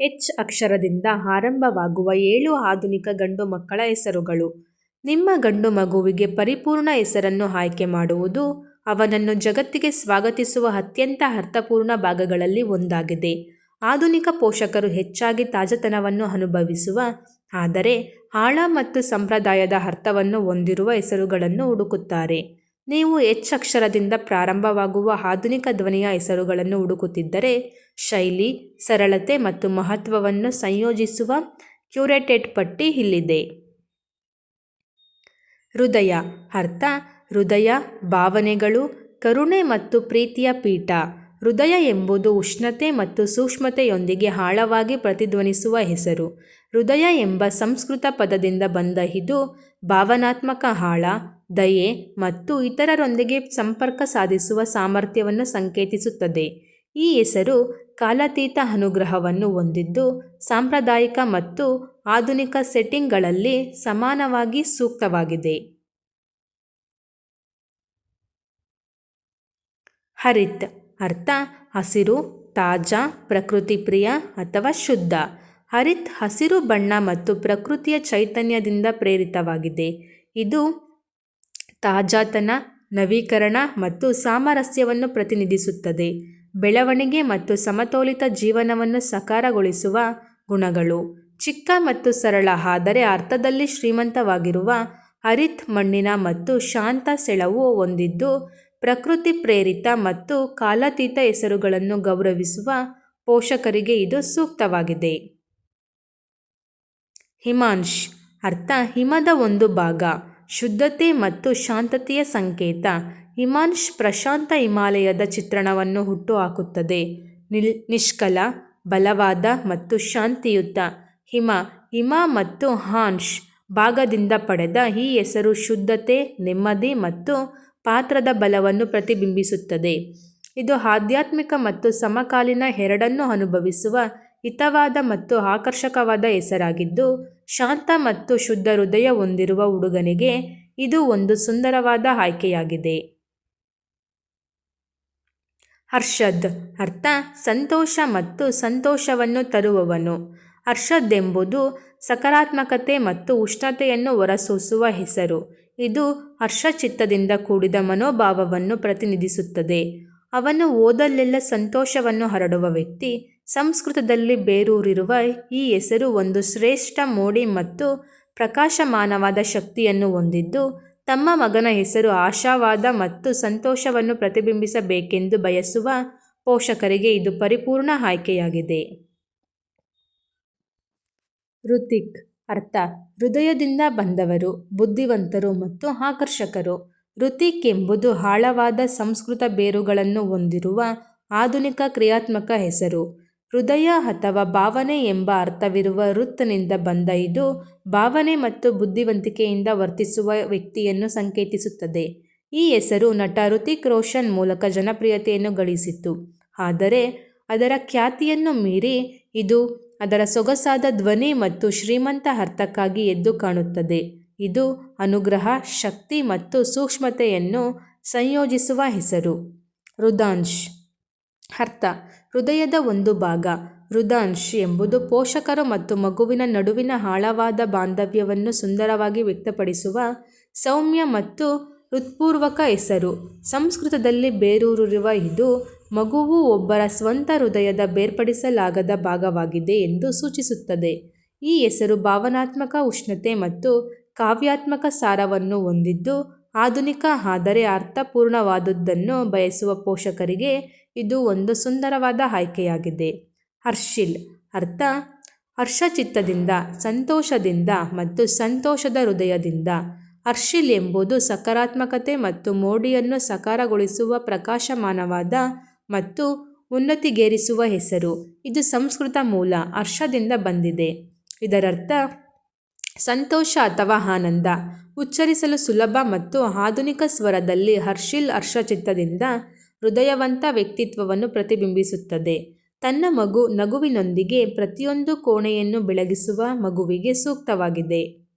H ಅಕ್ಷರದಿಂದ ಆರಂಭವಾಗುವ ಏಳು ಆಧುನಿಕ ಗಂಡು ಮಕ್ಕಳ ಹೆಸರುಗಳು. ನಿಮ್ಮ ಗಂಡು ಮಗುವಿಗೆ ಪರಿಪೂರ್ಣ ಹೆಸರನ್ನು ಆಯ್ಕೆ ಮಾಡುವುದು ಅವನನ್ನು ಜಗತ್ತಿಗೆ ಸ್ವಾಗತಿಸುವ ಅತ್ಯಂತ ಅರ್ಥಪೂರ್ಣ ಭಾಗಗಳಲ್ಲಿ ಒಂದಾಗಿದೆ. ಆಧುನಿಕ ಪೋಷಕರು ಹೆಚ್ಚಾಗಿ ತಾಜಾತನವನ್ನು ಅನುಭವಿಸುವ, ಆದರೆ ಆಳ ಮತ್ತು ಸಂಪ್ರದಾಯದ ಅರ್ಥವನ್ನು ಹೊಂದಿರುವ ಹೆಸರುಗಳನ್ನು ಹುಡುಕುತ್ತಾರೆ. ನೀವು ಎಚ್ ಅಕ್ಷರದಿಂದ ಪ್ರಾರಂಭವಾಗುವ ಆಧುನಿಕ ಧ್ವನಿಯ ಹೆಸರುಗಳನ್ನು ಹುಡುಕುತ್ತಿದ್ದರೆ ಶೈಲಿ, ಸರಳತೆ ಮತ್ತು ಮಹತ್ವವನ್ನು ಸಂಯೋಜಿಸುವ ಕ್ಯೂರೇಟೆಡ್ ಪಟ್ಟಿ ಇಲ್ಲಿದೆ. ಹೃದಯ ಅರ್ಥ ಹೃದಯ, ಭಾವನೆಗಳು, ಕರುಣೆ ಮತ್ತು ಪ್ರೀತಿಯ ಪೀಠ. ಹೃದಯ ಎಂಬುದು ಉಷ್ಣತೆ ಮತ್ತು ಸೂಕ್ಷ್ಮತೆಯೊಂದಿಗೆ ಆಳವಾಗಿ ಪ್ರತಿಧ್ವನಿಸುವ ಹೆಸರು. ಹೃದಯ ಎಂಬ ಸಂಸ್ಕೃತ ಪದದಿಂದ ಬಂದ ಇದು ಭಾವನಾತ್ಮಕ ಆಳ ದಯೆ ಮತ್ತು ಇತರರೊಂದಿಗೆ ಸಂಪರ್ಕ ಸಾಧಿಸುವ ಸಾಮರ್ಥ್ಯವನ್ನು ಸಂಕೇತಿಸುತ್ತದೆ. ಈ ಹೆಸರು ಕಾಲಾತೀತ ಅನುಗ್ರಹವನ್ನು ಹೊಂದಿದ್ದು, ಸಾಂಪ್ರದಾಯಿಕ ಮತ್ತು ಆಧುನಿಕ ಸೆಟ್ಟಿಂಗ್ಗಳಲ್ಲಿ ಸಮಾನವಾಗಿ ಸೂಕ್ತವಾಗಿದೆ. ಹರಿತ್ ಅರ್ಥ ಹಸಿರು, ತಾಜಾ, ಪ್ರಕೃತಿ ಪ್ರಿಯ ಅಥವಾ ಶುದ್ಧ. ಹರಿತ್ ಹಸಿರು ಬಣ್ಣ ಮತ್ತು ಪ್ರಕೃತಿಯ ಚೈತನ್ಯದಿಂದ ಪ್ರೇರಿತವಾಗಿದೆ. ಇದು ತಾಜಾತನ, ನವೀಕರಣ ಮತ್ತು ಸಾಮರಸ್ಯವನ್ನು ಪ್ರತಿನಿಧಿಸುತ್ತದೆ. ಬೆಳವಣಿಗೆ ಮತ್ತು ಸಮತೋಲಿತ ಜೀವನವನ್ನು ಸಕಾರಗೊಳಿಸುವ ಗುಣಗಳು. ಚಿಕ್ಕ ಮತ್ತು ಸರಳ, ಆದರೆ ಅರ್ಥದಲ್ಲಿ ಶ್ರೀಮಂತವಾಗಿರುವ ಹರಿತ್ ಮಣ್ಣಿನ ಮತ್ತು ಶಾಂತ ಸೆಳವು ಹೊಂದಿದ್ದು, ಪ್ರಕೃತಿ ಪ್ರೇರಿತ ಮತ್ತು ಕಾಲಾತೀತ ಹೆಸರುಗಳನ್ನು ಗೌರವಿಸುವ ಪೋಷಕರಿಗೆ ಇದು ಸೂಕ್ತವಾಗಿದೆ. ಹಿಮಾಂಶ್, ಅರ್ಥ, ಹಿಮದ ಒಂದು ಭಾಗ. ಶುದ್ಧತೆ ಮತ್ತು ಶಾಂತತೆಯ ಸಂಕೇತ ಹಿಮಾಂಶ್ ಪ್ರಶಾಂತ ಹಿಮಾಲಯದ ಚಿತ್ರಣವನ್ನು ಹುಟ್ಟುಹಾಕುತ್ತದೆ. ನಿಲ್, ನಿಷ್ಕಲ, ಬಲವಾದ ಮತ್ತು ಶಾಂತಿಯುತ ಹಿಮ ಹಿಮ ಮತ್ತು ಹಾನ್ಶ್ ಭಾಗದಿಂದ ಪಡೆದ ಈ ಹೆಸರು ಶುದ್ಧತೆ, ನೆಮ್ಮದಿ ಮತ್ತು ಪಾತ್ರದ ಬಲವನ್ನು ಪ್ರತಿಬಿಂಬಿಸುತ್ತದೆ. ಇದು ಆಧ್ಯಾತ್ಮಿಕ ಮತ್ತು ಸಮಕಾಲೀನ ಎರಡನ್ನೂ ಅನುಭವಿಸುವ ಹಿತವಾದ ಮತ್ತು ಆಕರ್ಷಕವಾದ ಹೆಸರಾಗಿದ್ದು, ಶಾಂತ ಮತ್ತು ಶುದ್ಧ ಹೃದಯ ಹೊಂದಿರುವ ಹುಡುಗನಿಗೆ ಇದು ಒಂದು ಸುಂದರವಾದ ಆಯ್ಕೆಯಾಗಿದೆ. ಹರ್ಷದ್ ಅರ್ಥ, ಸಂತೋಷ ಮತ್ತು ಸಂತೋಷವನ್ನು ತರುವವನು. ಹರ್ಷದ್ ಎಂಬುದು ಸಕಾರಾತ್ಮಕತೆ ಮತ್ತು ಉಷ್ಣತೆಯನ್ನು ಹೊರಸೂಸುವ ಹೆಸರು. ಇದು ಹರ್ಷಚಿತ್ತದಿಂದ ಕೂಡಿದ ಮನೋಭಾವವನ್ನು ಪ್ರತಿನಿಧಿಸುತ್ತದೆ. ಅವನು ಓದಲ್ಲೆಲ್ಲ ಸಂತೋಷವನ್ನು ಹರಡುವ ವ್ಯಕ್ತಿ, ಸಂಸ್ಕೃತದಲ್ಲಿ ಬೇರೂರಿರುವ ಈ ಹೆಸರು ಒಂದು ಶ್ರೇಷ್ಠ ಮೋಡಿ ಮತ್ತು ಪ್ರಕಾಶಮಾನವಾದ ಶಕ್ತಿಯನ್ನು ಹೊಂದಿದ್ದು, ತಮ್ಮ ಮಗನ ಹೆಸರು ಆಶಾವಾದ ಮತ್ತು ಸಂತೋಷವನ್ನು ಪ್ರತಿಬಿಂಬಿಸಬೇಕೆಂದು ಬಯಸುವ ಪೋಷಕರಿಗೆ ಇದು ಪರಿಪೂರ್ಣ ಆಯ್ಕೆಯಾಗಿದೆ. ಋತಿಕ್ ಅರ್ಥ, ಹೃದಯದಿಂದ ಬಂದವರು, ಬುದ್ಧಿವಂತರು ಮತ್ತು ಆಕರ್ಷಕರು. ಋತಿಕ್ ಎಂಬುದು ಆಳವಾದ ಸಂಸ್ಕೃತ ಬೇರುಗಳನ್ನು ಹೊಂದಿರುವ ಆಧುನಿಕ ಕ್ರಿಯಾತ್ಮಕ ಹೆಸರು. ಹೃದಯ ಅಥವಾ ಭಾವನೆ ಎಂಬ ಅರ್ಥವಿರುವ ಋತ್ನಿಂದ ಬಂದ ಇದು ಭಾವನೆ ಮತ್ತು ಬುದ್ಧಿವಂತಿಕೆಯಿಂದ ವರ್ತಿಸುವ ವ್ಯಕ್ತಿಯನ್ನು ಸಂಕೇತಿಸುತ್ತದೆ. ಈ ಹೆಸರು ನಟ ಋತಿಕ್ ರೋಷನ್ ಮೂಲಕ ಜನಪ್ರಿಯತೆಯನ್ನು ಗಳಿಸಿತು ಆದರೆ ಅದರ ಖ್ಯಾತಿಯನ್ನು ಮೀರಿ ಇದು ಅದರ ಸೊಗಸಾದ ಧ್ವನಿ ಮತ್ತು ಶ್ರೀಮಂತ ಅರ್ಥಕ್ಕಾಗಿ ಎದ್ದು ಕಾಣುತ್ತದೆ. ಇದು ಅನುಗ್ರಹ, ಶಕ್ತಿ ಮತ್ತು ಸೂಕ್ಷ್ಮತೆಯನ್ನು ಸಂಯೋಜಿಸುವ ಹೆಸರು. ರುದಾಂಶ್ ಅರ್ಥ. ಹೃದಯದ ಒಂದು ಭಾಗ. ರುದಾಂಶ್ ಎಂಬುದು ಪೋಷಕರು ಮತ್ತು ಮಗುವಿನ ನಡುವಿನ ಆಳವಾದ ಬಾಂಧವ್ಯವನ್ನು ಸುಂದರವಾಗಿ ವ್ಯಕ್ತಪಡಿಸುವ ಸೌಮ್ಯ ಮತ್ತು ಹೃತ್ಪೂರ್ವಕ ಹೆಸರು. ಸಂಸ್ಕೃತದಲ್ಲಿ ಬೇರೂರಿರುವ ಇದು ಮಗುವು ಒಬ್ಬರ ಸ್ವಂತ ಹೃದಯದ ಬೇರ್ಪಡಿಸಲಾಗದ ಭಾಗವಾಗಿದೆ ಎಂದು ಸೂಚಿಸುತ್ತದೆ. ಈ ಹೆಸರು ಭಾವನಾತ್ಮಕ ಉಷ್ಣತೆ ಮತ್ತು ಕಾವ್ಯಾತ್ಮಕ ಸಾರವನ್ನು ಹೊಂದಿದ್ದು ಆಧುನಿಕ ಆದರೆ ಅರ್ಥಪೂರ್ಣವಾದದ್ದನ್ನು ಬಯಸುವ ಪೋಷಕರಿಗೆ ಇದು ಒಂದು ಸುಂದರವಾದ ಆಯ್ಕೆಯಾಗಿದೆ. ಹರ್ಷಿಲ್ ಅರ್ಥ, ಹರ್ಷಚಿತ್ತದಿಂದ, ಸಂತೋಷದಿಂದ ಮತ್ತು ಸಂತೋಷದ ಹೃದಯದಿಂದ. ಹರ್ಷಿಲ್ ಎಂಬುದು ಸಕಾರಾತ್ಮಕತೆ ಮತ್ತು ಮೋಡಿಯನ್ನು ಸಕಾರಗೊಳಿಸುವ ಪ್ರಕಾಶಮಾನವಾದ ಮತ್ತು ಉನ್ನತಿಗೇರಿಸುವ ಹೆಸರು. ಇದು ಸಂಸ್ಕೃತ ಮೂಲ, ಹರ್ಷದಿಂದ ಬಂದಿದೆ. ಇದರರ್ಥ ಸಂತೋಷ ಅಥವಾ ಆನಂದ ಉಚ್ಚರಿಸಲು ಸುಲಭ ಮತ್ತು ಆಧುನಿಕ ಸ್ವರದಲ್ಲಿ ಹರ್ಷಿಲ್ ಹರ್ಷಚಿತ್ತದಿಂದ ಹೃದಯವಂತ ವ್ಯಕ್ತಿತ್ವವನ್ನು ಪ್ರತಿಬಿಂಬಿಸುತ್ತದೆ. ತನ್ನ ಮಗು ನಗುವಿನೊಂದಿಗೆ ಪ್ರತಿಯೊಂದು ಕೋಣೆಯನ್ನು ಬೆಳಗಿಸುವ ಮಗುವಿಗೆ ಸೂಕ್ತವಾಗಿದೆ.